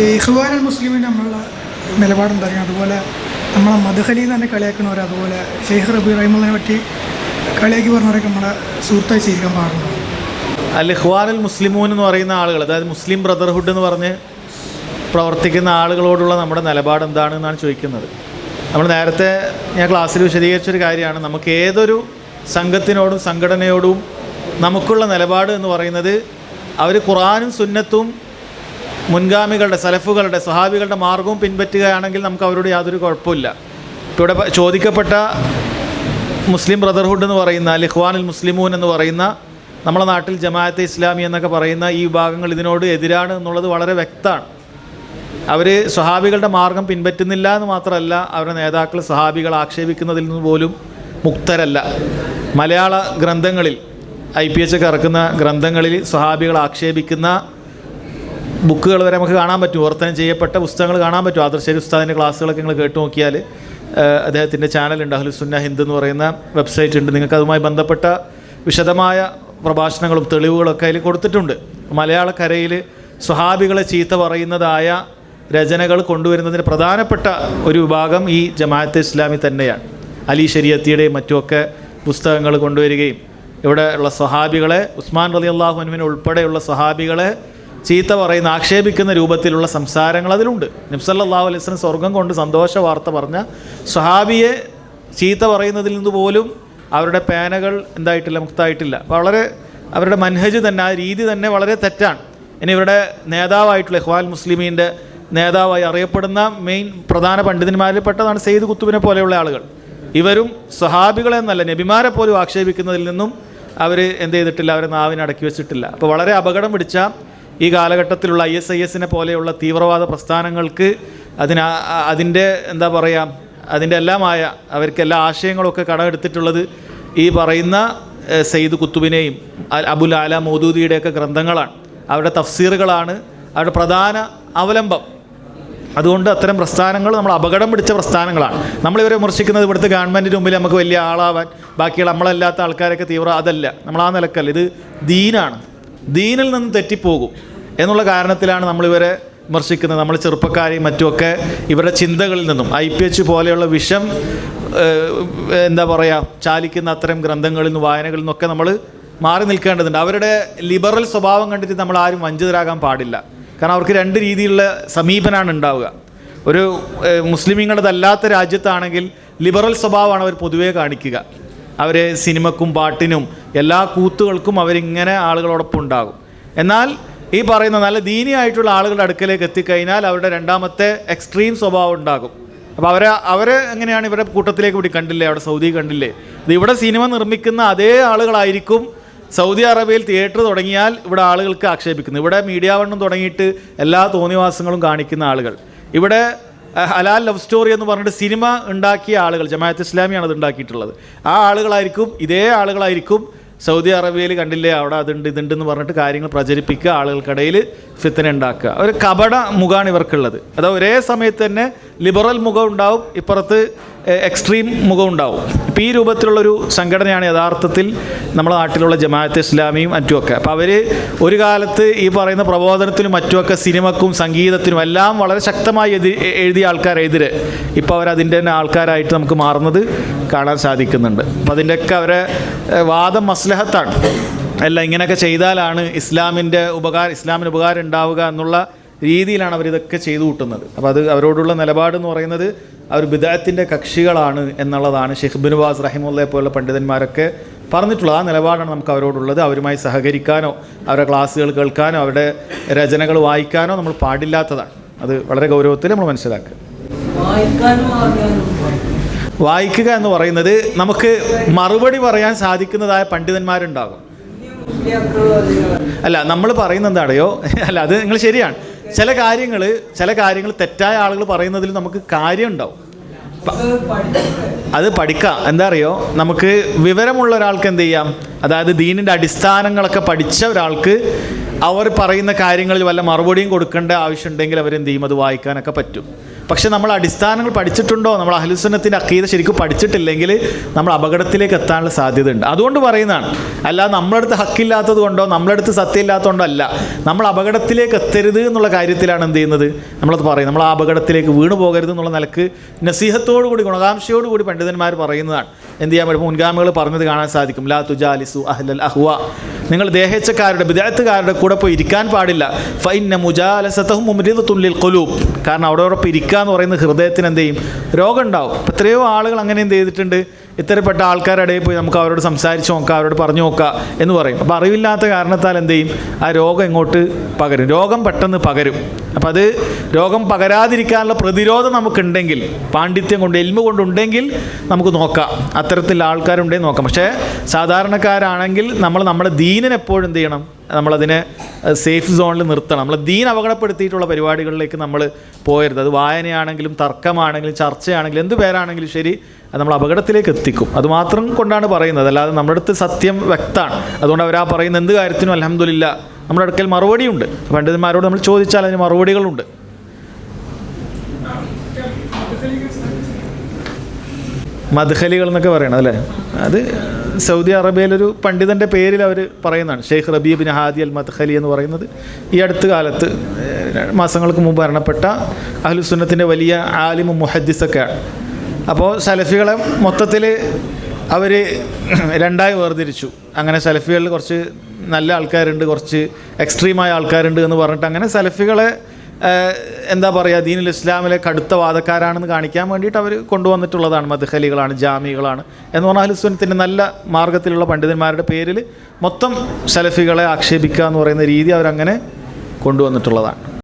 ഇഖ്വാൻ മുസ്ലിമിന് നമ്മളുടെ നിലപാടെന്തറിയാം അതുപോലെ നമ്മളെ മധുഹലി തന്നെ കളിയാക്കണവർ അതുപോലെ ഷെയ്ഖ് റബി റഹിമുള്ളതിനെ പറ്റി കളിയാക്കി പറഞ്ഞവരൊക്കെ നമ്മളെ സുഹൃത്തായി സ്വീകരിക്കാൻ പാടുണ്ടോ? അൽ ഇഖ്വാനുൽ മുസ്ലിമൂൻ എന്ന് പറയുന്ന ആളുകൾ അതായത് മുസ്ലിം ബ്രദർഹുഡ് എന്ന് പറഞ്ഞ് പ്രവർത്തിക്കുന്ന ആളുകളോടുള്ള നമ്മുടെ നിലപാട് എന്താണ് എന്നാണ് ചോദിക്കുന്നത്. നമ്മൾ നേരത്തെ ഞാൻ ക്ലാസ്സിൽ വിശദീകരിച്ചൊരു കാര്യമാണ്. നമുക്ക് ഏതൊരു സംഘത്തിനോടും സംഘടനയോടും നമുക്കുള്ള നിലപാട് എന്ന് പറയുന്നത് അവർ ഖുറാനും സുന്നത്തും മുൻഗാമികളുടെ സലഫുകളുടെ സഹാബികളുടെ മാർഗവും പിൻപറ്റുകയാണെങ്കിൽ നമുക്ക് അവരോട് യാതൊരു കുഴപ്പമില്ല ഇപ്പോൾ ഇവിടെ ചോദിക്കപ്പെട്ട മുസ്ലിം ബ്രദർഹുഡ് എന്ന് പറയുന്ന ഇഖ്വാനുൽ മുസ്ലിമൂൻ എന്ന് പറയുന്ന നമ്മുടെ നാട്ടിൽ ജമാഅത്തെ ഇസ്ലാമി എന്നൊക്കെ പറയുന്ന ഈ വിഭാഗങ്ങൾ ഇതിനോട് എതിരാണ് എന്നുള്ളത് വളരെ വ്യക്തമാണ്. അവർ സ്വഹാബികളുടെ മാർഗം പിൻപറ്റുന്നില്ല എന്ന് മാത്രമല്ല അവരുടെ നേതാക്കൾ സ്വഹാബികൾ ആക്ഷേപിക്കുന്നതിൽ നിന്ന് പോലും മുക്തരല്ല. മലയാള ഗ്രന്ഥങ്ങളിൽ ഐ പി എച്ച് ഒക്കെ ഇറക്കുന്ന ഗ്രന്ഥങ്ങളിൽ സ്വഹാബികൾ ആക്ഷേപിക്കുന്ന ബുക്കുകൾ വരെ നമുക്ക് കാണാൻ പറ്റും. വിവർത്തനം ചെയ്യപ്പെട്ട പുസ്തകങ്ങൾ കാണാൻ പറ്റും. ആദർശരി ഉസ്താദിന്റെ ക്ലാസ്സുകളൊക്കെ നിങ്ങൾ കേട്ട് നോക്കിയാൽ അദ്ദേഹത്തിന്റെ ചാനലുണ്ട് അഹ്ലുസുന്ന ഹിന്ദ് എന്ന് പറയുന്ന വെബ്സൈറ്റ് ഉണ്ട്. നിങ്ങൾക്ക് അതുമായി ബന്ധപ്പെട്ട വിശദമായ പ്രഭാഷണങ്ങളും തെളിവുകളൊക്കെ അതിൽ കൊടുത്തിട്ടുണ്ട്. മലയാളക്കരയിൽ സ്വഹാബികളെ ചീത്ത പറയുന്നതായ രചനകൾ കൊണ്ടുവരുന്നതിന് പ്രധാനപ്പെട്ട ഒരു വിഭാഗം ഈ ജമാഅത്തെ ഇസ്ലാമി തന്നെയാണ്. അലി ശരിയത്തിയുടെയും മറ്റുമൊക്കെ പുസ്തകങ്ങൾ കൊണ്ടുവരികയും ഇവിടെ ഉള്ള സ്വഹാബികളെ ഉസ്മാൻ റലി അള്ളാഹു അനുവിന് ഉൾപ്പെടെയുള്ള സ്വഹാബികളെ ചീത്ത പറയുന്ന ആക്ഷേപിക്കുന്ന രൂപത്തിലുള്ള സംസാരങ്ങൾ അതിലുണ്ട്. നബ്സല്ലാഹു അലൈഹി വസല്ലം സ്വർഗം കൊണ്ട് സന്തോഷ വാർത്ത പറഞ്ഞ സ്വഹാബിയെ ചീത്ത പറയുന്നതിൽ നിന്ന് പോലും അവരുടെ പേനകൾ എന്തായിട്ടില്ല മുക്തായിട്ടില്ല. വളരെ അവരുടെ മൻഹജ് തന്നെ ആ രീതി തന്നെ വളരെ തെറ്റാണ്. ഇനി ഇവരുടെ നേതാവായിട്ടുള്ള ഇഹ്വാൽ മുസ്ലിമീന്റെ നേതാവായി അറിയപ്പെടുന്ന മെയിൻ പ്രധാന പണ്ഡിതന്മാരിൽ പെട്ടതാണ് സെയ്ദ് കുത്തുബിനെ പോലെയുള്ള ആളുകൾ. ഇവരും സ്വഹാബികളെ എന്നല്ല നബിമാരെ പോലും ആക്ഷേപിക്കുന്നതിൽ നിന്നും അവർ എന്ത് ചെയ്തിട്ടില്ല അവരെ നാവിനെ അടക്കി വെച്ചിട്ടില്ല. അപ്പോൾ വളരെ അപകടം പിടിച്ച ഈ കാലഘട്ടത്തിലുള്ള ഐ എസ് ഐ എസിനെ പോലെയുള്ള തീവ്രവാദ പ്രസ്ഥാനങ്ങൾക്ക് അതിന് അതിന്റെ എന്താ പറയുക അതിന്റെ എല്ലാമായ അവർക്ക് എല്ലാ ആശയങ്ങളൊക്കെ കടമെടുത്തിട്ടുള്ളത് ഈ പറയുന്ന സെയ്ദ് കുത്തുബിനെയും അബുൽ ആല മോദൂദിയുടെയൊക്കെ ഗ്രന്ഥങ്ങളാണ്. അവരുടെ തഫ്സീറുകളാണ്. അവരുടെ പ്രധാന അവലംബം. അതുകൊണ്ട് അത്തരം പ്രസ്ഥാനങ്ങൾ നമ്മൾ അപകടം പിടിച്ച പ്രസ്ഥാനങ്ങളാണ്. നമ്മളിവരെ വിമർശിക്കുന്നത് ഇവിടുത്തെ ഗവൺമെന്റിന് മുമ്പിൽ നമുക്ക് വലിയ ആളാവാൻ ബാക്കിയുള്ള നമ്മളല്ലാത്ത ആൾക്കാരൊക്കെ തീവ്ര അതല്ല. നമ്മൾ ആ നിലക്കല്ല. ഇത് ദീനാണ്. ദീനിൽ നിന്ന് തെറ്റിപ്പോകും എന്നുള്ള കാരണത്തിലാണ് നമ്മളിവരെ വിമർശിക്കുന്നത്. നമ്മൾ ചെറുപ്പക്കാരെയും മറ്റുമൊക്കെ ഇവരുടെ ചിന്തകളിൽ നിന്നും ഐ പി എച്ച് പോലെയുള്ള വിഷം എന്താ പറയുക ചാലിക്കുന്ന അത്തരം ഗ്രന്ഥങ്ങളിൽ നിന്നും വായനകളിൽ നിന്നൊക്കെ നമ്മൾ മാറി നിൽക്കേണ്ടതുണ്ട്. അവരുടെ ലിബറൽ സ്വഭാവം കണ്ടിട്ട് നമ്മൾ ആരും വഞ്ചിതരാകാൻ പാടില്ല. കാരണം അവർക്ക് രണ്ട് രീതിയിലുള്ള സമീപനമാണ് ഉണ്ടാവുക. ഒരു മുസ്ലിമിങ്ങളതല്ലാത്ത രാജ്യത്താണെങ്കിൽ ലിബറൽ സ്വഭാവമാണ് അവർ പൊതുവേ കാണിക്കുക. അവർ സിനിമക്കും പാട്ടിനും എല്ലാ കൂത്തുകൾക്കും അവരിങ്ങനെ ആളുകളോടൊപ്പം ഉണ്ടാകും. എന്നാൽ ഈ പറയുന്ന നല്ല ദീനിയായിട്ടുള്ള ആളുകളുടെ അടുക്കലേക്ക് എത്തിക്കഴിഞ്ഞാൽ അവരുടെ രണ്ടാമത്തെ എക്സ്ട്രീം സ്വഭാവം ഉണ്ടാകും. അപ്പോൾ അവരെ അവരെ എങ്ങനെയാണ് ഇവരുടെ കൂട്ടത്തിലേക്ക് കൂടി കണ്ടില്ലേ? അവിടെ സൗദി കണ്ടില്ലേ? ഇത് ഇവിടെ സിനിമ നിർമ്മിക്കുന്ന അതേ ആളുകളായിരിക്കും സൗദി അറേബ്യയിൽ തിയേറ്റർ തുടങ്ങിയാൽ ഇവിടെ ആളുകൾക്ക് ആക്ഷേപിക്കുന്നു ഇവിടെ മീഡിയ വണ്ണം തുടങ്ങിയിട്ട് എല്ലാ തോന്നിവാസങ്ങളും കാണിക്കുന്ന ആളുകൾ. ഇവിടെ ഹലാൽ ലവ് സ്റ്റോറി എന്ന് പറഞ്ഞിട്ട് സിനിമ ഉണ്ടാക്കിയ ആളുകൾ ജമാഅത്ത് ഇസ്ലാമിയാണ് അത് ഉണ്ടാക്കിയിട്ടുള്ളത്. ആ ആളുകളായിരിക്കും ഇതേ ആളുകളായിരിക്കും സൗദി അറേബ്യയിൽ കണ്ടില്ലേ അവിടെ അതുണ്ട് ഇതുണ്ട് എന്ന് പറഞ്ഞിട്ട് കാര്യങ്ങൾ പ്രചരിപ്പിക്കുക ആളുകൾക്കിടയിൽ ഫിത്തന ഉണ്ടാക്കുക. ഒരു കപട മുഖമാണ് ഇവർക്കുള്ളത്. അത് ഒരേ സമയത്ത് തന്നെ ലിബറൽ മുഖം ഉണ്ടാവും ഇപ്പുറത്ത് എക്സ്ട്രീം മുഖം ഉണ്ടാവും. ഇപ്പോൾ ഈ രൂപത്തിലുള്ളൊരു സംഘടനയാണ് യഥാർത്ഥത്തിൽ നമ്മുടെ നാട്ടിലുള്ള ജമാഅത്ത് ഇസ്ലാമിയും മറ്റുമൊക്കെ അപ്പോൾ അവർ ഒരു കാലത്ത് ഈ പറയുന്ന പ്രബോധനത്തിനും മറ്റുമൊക്കെ സിനിമക്കും സംഗീതത്തിനും എല്ലാം വളരെ ശക്തമായി എതി എഴുതിയ ആൾക്കാരെതിരെ ഇപ്പോൾ അവരതിന്റെ തന്നെ ആൾക്കാരായിട്ട് നമുക്ക് മാറുന്നത് കാണാൻ സാധിക്കുന്നുണ്ട്. അപ്പോൾ അതിന്റെയൊക്കെ അവരെ വാദം മസ്ലഹത്താണ്. അല്ല ഇങ്ങനെയൊക്കെ ചെയ്താലാണ് ഇസ്ലാമിന്റെ ഉപകാരം ഇസ്ലാമിന് ഉപകാരം ഉണ്ടാവുക എന്നുള്ള രീതിയിലാണ് അവരിതൊക്കെ ചെയ്തു കൂട്ടുന്നത്. അപ്പോൾ അത് അവരോടുള്ള നിലപാട് എന്ന് പറയുന്നത് അവർ ബിദായത്തിന്റെ കക്ഷികളാണ് എന്നുള്ളതാണ് ഷെയ്ഖ് ബിൻ ബാസ് റഹിമുള്ളയെ പോലുള്ള പണ്ഡിതന്മാരൊക്കെ പറഞ്ഞിട്ടുള്ളത്. ആ നിലപാടാണ് നമുക്ക് അവരോടുള്ളത്. അവരുമായി സഹകരിക്കാനോ അവരുടെ ക്ലാസ്സുകൾ കേൾക്കാനോ അവരുടെ രചനകൾ വായിക്കാനോ നമ്മൾ പാടില്ലാത്തതാണ്. അത് വളരെ ഗൗരവത്തിൽ നമ്മൾ മനസ്സിലാക്കുക. വായിക്കുക എന്ന് പറയുന്നത് നമുക്ക് മറുപടി പറയാൻ സാധിക്കുന്നതായ പണ്ഡിതന്മാരുണ്ടാകും. അല്ല നമ്മൾ പറയുന്നത് എന്താണെയോ അല്ല അത് നിങ്ങൾ ശരിയാണ്. ചില കാര്യങ്ങൾ ചില കാര്യങ്ങൾ തെറ്റായ ആളുകൾ പറയുന്നതിൽ നമുക്ക് കാര്യം ഉണ്ടാവും അത് പഠിക്കാം. എന്താ അറിയോ? നമുക്ക് വിവരമുള്ള ഒരാൾക്ക് എന്ത് ചെയ്യാം? അതായത് ദീനിന്റെ അടിസ്ഥാനങ്ങളൊക്കെ പഠിച്ച ഒരാൾക്ക് അവർ പറയുന്ന കാര്യങ്ങളിൽ വല്ല മറുപടിയും കൊടുക്കേണ്ട ആവശ്യമുണ്ടെങ്കിൽ അവരെന്ത് ചെയ്യും? അത് വായിക്കാനൊക്കെ പറ്റും. പക്ഷെ നമ്മൾ അടിസ്ഥാനങ്ങൾ പഠിച്ചിട്ടുണ്ടോ? നമ്മൾ അഹ്ലുസുന്നത്തിന്റെ അക്കീത ശരിക്കും പഠിച്ചിട്ടില്ലെങ്കിൽ നമ്മൾ അപകടത്തിലേക്ക് എത്താനുള്ള സാധ്യതയുണ്ട്. അതുകൊണ്ട് പറയുന്നതാണ് അല്ലാതെ നമ്മളടുത്ത് ഹക്കില്ലാത്തത് കൊണ്ടോ നമ്മളടുത്ത് സത്യമില്ലാത്തതുകൊണ്ടോ അല്ല. നമ്മൾ അപകടത്തിലേക്ക് എത്തരുത് എന്നുള്ള കാര്യത്തിലാണ് എന്ത് ചെയ്യുന്നത്? നമ്മളത് പറയും നമ്മൾ ആ അപകടത്തിലേക്ക് വീണു പോകരുത് എന്നുള്ള നിലയ്ക്ക് നസീഹത്തോടു കൂടി ഗുണകാംക്ഷയോടു കൂടി പണ്ഡിതന്മാർ പറയുന്നതാണ്. എന്ത് ചെയ്യാൻ പറ്റും? മുൻഗാമികൾ പറഞ്ഞത് കാണാൻ സാധിക്കും. ലാ തുജാലിസു അഹ്ലൽ അഹ്വ. നിങ്ങൾ ദേഹച്ചക്കാരുടെ വിദേഹത്തുകാരുടെ കൂടെ പോയി ഇരിക്കാൻ പാടില്ല. ഫൈന മുജാലസത്തഹും മുമരിദത്തുള്ളിൽ കൊലൂബ് കാരണം അവിടെ ഉറപ്പ് ഇരിക്കുക എന്ന് പറയുന്നത് ഹൃദയത്തിന് എന്ത് ചെയ്യും? രോഗം ഉണ്ടാവും. എത്രയോ ആളുകൾ അങ്ങനെ എന്ത് ചെയ്തിട്ടുണ്ട്? ഇത്തരപ്പെട്ട ആൾക്കാരുടെ പോയി നമുക്ക് അവരോട് സംസാരിച്ച് നോക്കാം അവരോട് പറഞ്ഞു നോക്കാം എന്ന് പറയും. അപ്പോൾ അറിവില്ലാത്ത കാരണത്താൽ എന്ത് ചെയ്യും? ആ രോഗം ഇങ്ങോട്ട് പകരും. രോഗം പെട്ടെന്ന് പകരും. അപ്പം അത് രോഗം പകരാതിരിക്കാനുള്ള പ്രതിരോധം നമുക്കുണ്ടെങ്കിൽ പാണ്ഡിത്യം കൊണ്ട് എൽമ കൊണ്ടുണ്ടെങ്കിൽ നമുക്ക് നോക്കാം. അത്തരത്തിലുള്ള ആൾക്കാരുണ്ടെങ്കിൽ നോക്കാം. പക്ഷേ സാധാരണക്കാരാണെങ്കിൽ നമ്മൾ നമ്മുടെ ദീനിനെ എപ്പോഴും എന്ത് ചെയ്യണം? നമ്മളതിനെ സേഫ് സോണിൽ നിർത്തണം. നമ്മൾ ദീൻ അപകടപ്പെടുത്തിയിട്ടുള്ള പരിപാടികളിലേക്ക് നമ്മൾ പോയരുത്. അത് വായനയാണെങ്കിലും തർക്കമാണെങ്കിലും ചർച്ചയാണെങ്കിലും എന്ത് പേരാണെങ്കിലും ശരി നമ്മൾ അപകടത്തിലേക്ക് എത്തിക്കും. അത് മാത്രം കൊണ്ടാണ് പറയുന്നത്. അല്ലാതെ നമ്മുടെ അടുത്ത് സത്യം വ്യക്തമാണ്. അതുകൊണ്ട് അവരാ പറയുന്ന എന്ത് കാര്യത്തിനും അലഹമില്ല നമ്മുടെ അടുക്കൽ മറുപടിയുണ്ട്. പണ്ഡിതന്മാരോട് നമ്മൾ ചോദിച്ചാൽ അതിന് മറുപടികളുണ്ട്. മദ്ഹലികൾ എന്നൊക്കെ പറയണം അല്ലേ? അത് സൗദി അറേബ്യയിലൊരു പണ്ഡിതന്റെ പേരിൽ അവർ പറയുന്നതാണ്. ഷെയ്ഖ് റബീബ് ഹാദി അൽ മദ്ഹലി എന്ന് പറയുന്നത്. ഈ അടുത്ത കാലത്ത് മാസങ്ങൾക്ക് മുമ്പ് മരണപ്പെട്ട അഹ്ലുസുന്നത്തിന്റെ വലിയ ആലിമും മുഹദ്ദിസൊക്കെയാണ് അപ്പോൾ സലഫികളെ മൊത്തത്തിൽ അവർ രണ്ടായി വേർതിരിച്ചു. അങ്ങനെ സലഫികളിൽ കുറച്ച് നല്ല ആൾക്കാരുണ്ട് കുറച്ച് എക്സ്ട്രീമായ ആൾക്കാരുണ്ട് എന്ന് പറഞ്ഞിട്ട് അങ്ങനെ സലഫികളെ എന്താ പറയുക ദീനുൽ ഇസ്ലാമിലെ കടുത്ത വാദക്കാരാണെന്ന് കാണിക്കാൻ വേണ്ടിയിട്ട് അവർ കൊണ്ടുവന്നിട്ടുള്ളതാണ് മദ്ഹലികളാണ് ജാമികളാണ്. എന്ന് പറഞ്ഞാൽ അഹ്ലുസുന്നത്തിന്റെ നല്ല മാർഗത്തിലുള്ള പണ്ഡിതന്മാരുടെ പേരിൽ മൊത്തം സലഫികളെ ആക്ഷേപിക്കുക എന്ന് പറയുന്ന രീതി അവരങ്ങനെ കൊണ്ടുവന്നിട്ടുള്ളതാണ്.